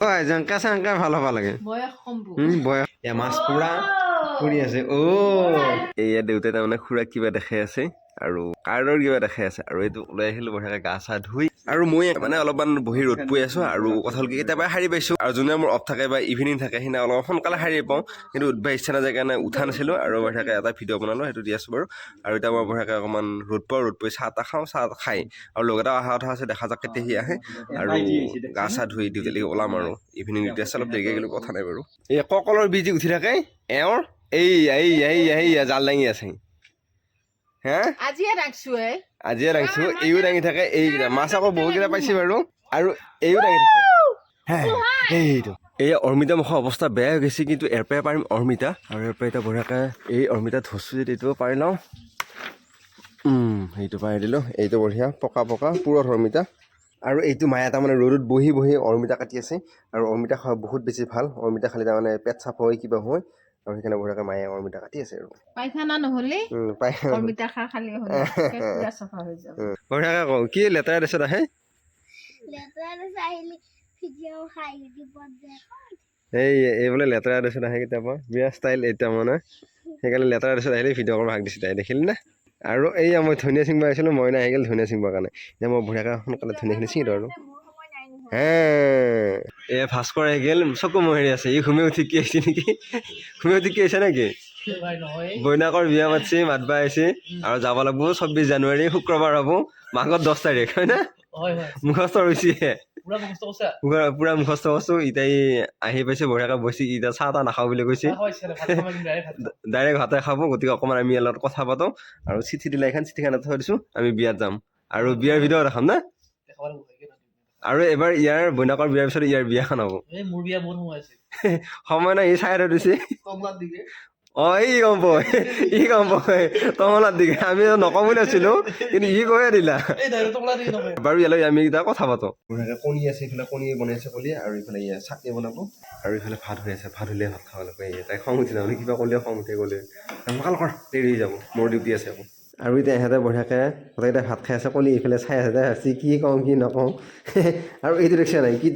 হয় জেংকা চেংকা ভালো হ'ব লাগে। বয়স এয়া মাছ পুৰা ফুৰি আছে। অ এয়া দেউতাই তাৰমানে খুৰাক কিবা দেখাই আছে। আৰু কাৰ্ডৰ কিবা দেখাই আছে আৰু এইটো ওলাই আহিলো বঢ়িয়াকে গা চা ধুই আৰু মই মানে অলপমান বহি ৰ'দ পৰি আছো আৰু কথা হ'ল কি কেতিয়াবা শাৰী পাইছো। আৰু যোনে মোৰ অফ থাকে বা ইভিনিং থাকে সিদিনা অলপ সোনকালে শাৰী পাওঁ। কিন্তু উঠবা ইচ্ছা নাযায় কাৰণে উঠা নাছিলো আৰু বঢ়িয়াকে এটা ভিডিঅ' বনালো সেইটো দি আছো বাৰু। আৰু এতিয়া মই বঢ়িয়াকে অকণমান ৰ'দ পাওঁ ৰ'দ পৰি চাহ তাহ খাওঁ চাহ খাই। আৰু লগ এটা অহা কথা আছে দেখা যাক কেতিয়া সি আহে। আৰু গা চা ধুই ডিউটিলৈকে ওলাম আৰু। ইভিনিং ডিউটি আছে অলপ দেৰিকৈ গ'লেও কথা নাই বাৰু। এই ককলৰ বীজ উঠি থাকে এওঁৰ এই এই এই এই জাল দাঙি আছে। হে? আজিয়ে ৰাখছো আজিয়ে এইও দাঙি থাকে এইকেইটা। মাছ আকৌ বহুকেইটা পাইছে বাৰু। আৰু এইও দাঙি থাকে। হে, এইটো। এই অৰ্মিতা মুখৰ অৱস্থা বেয়া হৈ গৈছে কিন্তু ইয়াৰ পৰাই পাৰিম অৰ্মিতা। আৰু পৰা এতিয়া বঢ়িয়াকৈ এই অৰ্মিতা ধৰছোঁ যদি এইটো পাৰি লওঁ। সেইটো পাৰি দিলোঁ। এইটো বঢ়িয়া পকা পকা পুৰত অৰ্মিতা। আৰু এইটো মায়ে তাৰমানে ৰ'দত বহি বহি অৰ্মিতা কাটি আছে। আৰু অৰ্মিতা খোৱা বহুত বেছি ভাল। অৰ্মিতা খালে তাৰমানে পেট চাপ হয় কিবা হয়। আৰু সেইকাৰণে বঢ়িয়াকৈ মায়ে অৰ্মিতা কাটি আছে আৰু। পায়খানা নহ'লে খালে উম, বঢ়িয়াকৈ কওঁ কি লেতেৰা দেশত আহে লেতেৰা চাহিলে ভিডিঅ' খাই দিব দে এই এই বোলে লেতেৰা আহে কেতিয়াবা। বিয়া ষ্টাইল এতিয়া মানে। সেইকাৰণে লেতেৰা আহিলে ভিডিঅ' কৰিব ভাগ দিছে তাই দেখিলি না? আৰু এইয়া মই ধনিয়া ছিঙিব আহিছিলোঁ মইনা আহি গ'ল ধনিয়া ছিঙিবৰ কাৰণে। এতিয়া মই বঢ়িয়াকৈ সোনকালে ধনিয়াখিনি ছিঙি দিওঁ আৰু। হে এয়া ভাস্কৰ আহি গ'ল চকু মোহাৰি আছে। ই ঘুমি উঠি কি আহিছে নেকি? ঘুমি উঠি কি আহিছে নেকি? বৈনাকৰ বিয়া মাতিছে মাতবা আহিছে। আৰু যাব লাগিব চৌব্বিছ জানুৱাৰী শুক্ৰবাৰ হ'ব। মাঘত দহ তাৰিখ হয় না? হয় হয়। মুখস্থ ৰৈছেহে পুৰা মুখস্থ কৰিছা পুৰা পুৰা মুখস্থ কৰিছোঁ এতিয়া ই আহি পাইছে বঢ়িয়াকৈ বহিছে এতিয়া চাহ তাহ নাখাওঁ বুলি কৈছে। হয় ডাইৰেক্ট ভাত খাব। ভাতে খাব গতিকে অকণমান আমি ইয়াৰ লগত কথা পাতোঁ। আৰু চিঠি দিলে এখন চিঠিখন থৈ দিছোঁ। আমি বিয়াত যাম। আৰু বিয়াৰ ভিডিঅ' দেখাম না? আৰু এবাৰ ইয়াৰ বৈনাকৰ বিয়াৰ পিছত ইয়াৰ বিয়াখন হ'ব মোৰ বিয়া বহুত সময় আছে। সময় নাই ই চাই থৈ দিছে। অঁ ই গম পাই ই গম পাই তমলাৰ দিকে আমি নকওঁ বুলি আছিলোঁ কিন্তু ই কৈয়ে দিলা। বাৰু ইয়ালৈ আমি এতিয়া কথা পাতোঁ। কণী আছে ইফালে কণী বনাইছে কলি আৰু ইফালে ইয়া চাটনি বনাব। আৰু ইফালে ভাত হৈ আছে ভাত হ'লে ভাত খাব এই তাই খং উঠি তাৰমানে কিবা ক'লে খং উঠে গ'লে। সোনকাল কৰ দেৰি হৈ যাব মোৰ ডিউটি আছে আকৌ। আৰু এতিয়া ইহঁতে বঢ়িয়াকৈ গোটেইকেইটা ভাত খাই আছে কলি এইফালে চাই আছে তাই ভাবছি কি কওঁ কি নকওঁ। আৰু এইটো দেখিছে নাই কি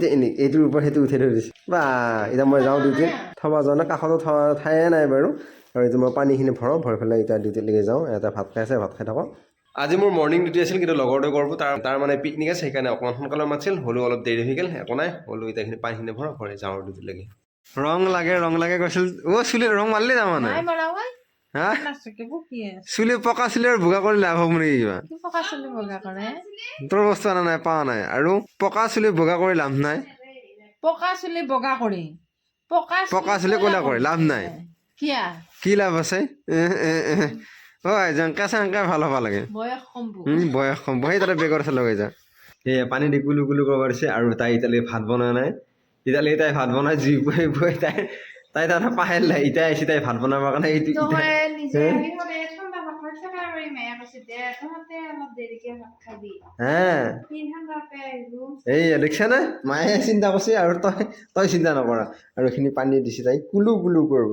এইটোৰ ওপৰত সেইটো উঠাই থৈ দিছে। বা এতিয়া মই যাওঁ ডিউটিত থ'ব যাওঁ নে কাষতো থোৱা ঠায়ে নাই বাৰু। আৰু এইটো মই পানীখিনি ভৰাওঁ ভৰাই পেলাই এতিয়া ডিউটিলৈকে যাওঁ এটা ভাত খাই আছে ভাত খাই থাকক। আজি মোৰ মৰ্ণিং ডিউটি আছিল কিন্তু লগৰটোৱে কৰিব তাৰ তাৰ মানে পিকনিক আছে সেইকাৰণে অকণমান সোনকালে মাতিছিল হ'লেও অলপ দেৰি হৈ গ'ল একো নাই হ'লেও এতিয়া এইখিনি পানীখিনি ভৰাওঁ ভৰাই যাওঁ ডিউটিলৈকে ৰং লাগে ৰং লাগে কৈছিল অ' চুলিত ৰং মাৰিলে তাৰমানে? মৰা ঐ। হা? চুলি পকা চুলি আৰু ভোগা কৰি লাভ হ'ব নেকি কিবা? কি পকা চুলি বগা কৰে? তোৰ বস্তু অনা নাই পোৱা নাই। আৰু পকা চুলি ভোগা কৰি লাভ নাই? পকা চুলি বগা কৰি। পকা পকা চুলি ক'লা কৰি লাভ নাই। কিয়া? কি লাভ আছে। হয় জেংকা চেংকা ভাল হ'ব লাগে। বয়স উম, বয়স কম। বহি তাতে বেগৰ আছে লগাই যা। এই পানী দি কুলু কুলু কৰিব দিছে আৰু তাই এতিয়ালৈকে ভাত বনোৱা নাই। এতিয়ালৈকে তাই ভাত বনাই জুই বহি বহি তাই তাই তাৰমানে পাহেল নাই এতিয়া আহিছে তাই ভাত বনাবৰ কাৰণে এইটো মায়ে এই দেখিছা নে? মায়ে চিন্তা কৰিছে আৰু তই তই চিন্তা নকৰা। আৰু এইখিনি পানী দিছে তাই কুলু কুলু কৰিব।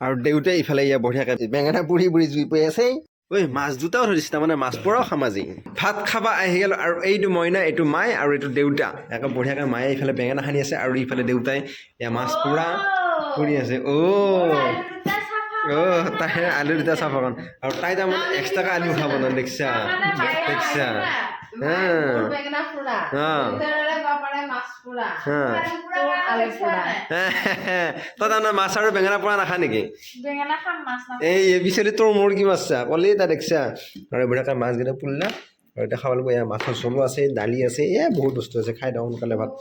আৰু দেউতাই ইফালে ইয়াৰ বঢ়িয়াকৈ বেঙেনা পুৰি পুৰি জুই পৰি আছে। ঐ মাছ দুটাও ধৰিছে তাৰমানে মাছ পৰাও সামাজি। ভাত খাবা আহি গ'ল আৰু এইটো মইনা এইটো মাই আৰু এইটো দেউতা। একে বঢ়িয়াকৈ মায়ে ইফালে বেঙেনা সানি আছে আৰু ইফালে দেউতাই এয়া মাছ পুৰা। পুৰি আছে। অ' অ' তাই আলু দুটা চাফা কাৰণ আৰু তাই তাৰমানে এক্সট্ৰাকৈ আলু খাব ন, দেখিছা? দেখিছা? ফুৰা তই তাৰমানে মাছ আৰু বেঙেনা পৰা নাখা নেকি? এই বিচাৰি তোৰ মোৰ কি মাছ চা কলি তাই দেখিছা? আৰু বঢ়িয়াকৈ মাছকেইটা পুৰিলা। আৰু এতিয়া খাব লাগিব এয়া মাছৰ জলো আছে, দালি আছে এয়া বহুত বস্তু আছে। খাই দিওঁ সোনকালে ভাত।